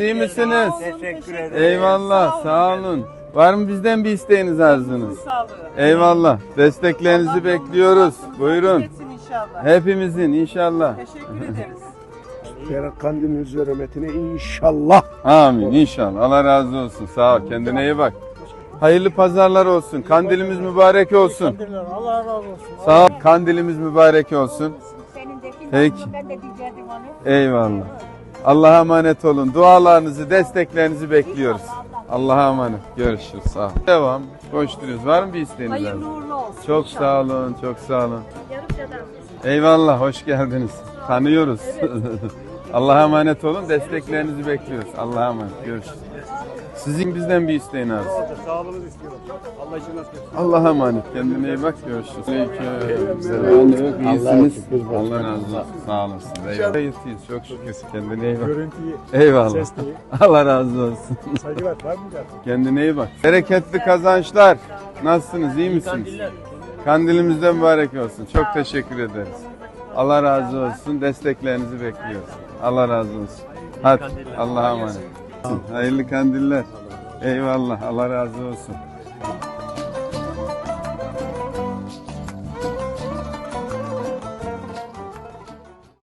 İyi misiniz? Teşekkür ederim. Eyvallah, sağ olun. Var mı bizden bir isteğiniz arzunuz? Eyvallah. Desteklerinizi bekliyoruz. Buyurun. İnşallah. Hepimizin inşallah. Teşekkür ederiz. Ferhat Kandil'in hürmetine inşallah. Amin inşallah. Allah razı olsun. Sağ ol. Kendine iyi bak. Hayırlı pazarlar olsun. Kandilimiz mübarek olsun. Allah razı olsun. Sağ ol. Kandilimiz mübarek olsun. Senin de Peki. ben de diyecektim onu. Eyvallah. Allah'a emanet olun. Dualarınızı, desteklerinizi bekliyoruz. Allah'a emanet. Görüşürüz. Sağ ol. Devam. Koşturuyoruz. Var mı bir isteğiniz? Hayırlı abi? uğurlu olsun. Çok sağ olun. Çok sağ olun. Yarımcadan. Eyvallah. Hoş geldiniz. Tanıyoruz. Allah'a emanet olun. Desteklerinizi bekliyoruz. Allah'a emanet. Görüşürüz. Sizin bizden bir isteğin abi. Sağlığınızı istiyorum. Allah için nasip etsin. Allah'a emanet. Kendine iyi bak. Görüşürüz. Aleyküm. İyisiniz. Allah razı olsun. Sağ olasın. Eyvallah. Kayıtlıyız. Çok şükür. Kendine iyi bak. Görüntüyü, Eyvallah. ses değil. Allah razı olsun. Saygılar var mı? Kendine iyi bak. Bereketli kazançlar. Nasılsınız? iyi misiniz? Kandilimizden mübarek olsun. Çok teşekkür ederiz. Allah razı olsun. Desteklerinizi bekliyoruz. Allah razı olsun. Hadi Allah'a emanet. Hayırlı kandiller. Eyvallah. Allah razı olsun.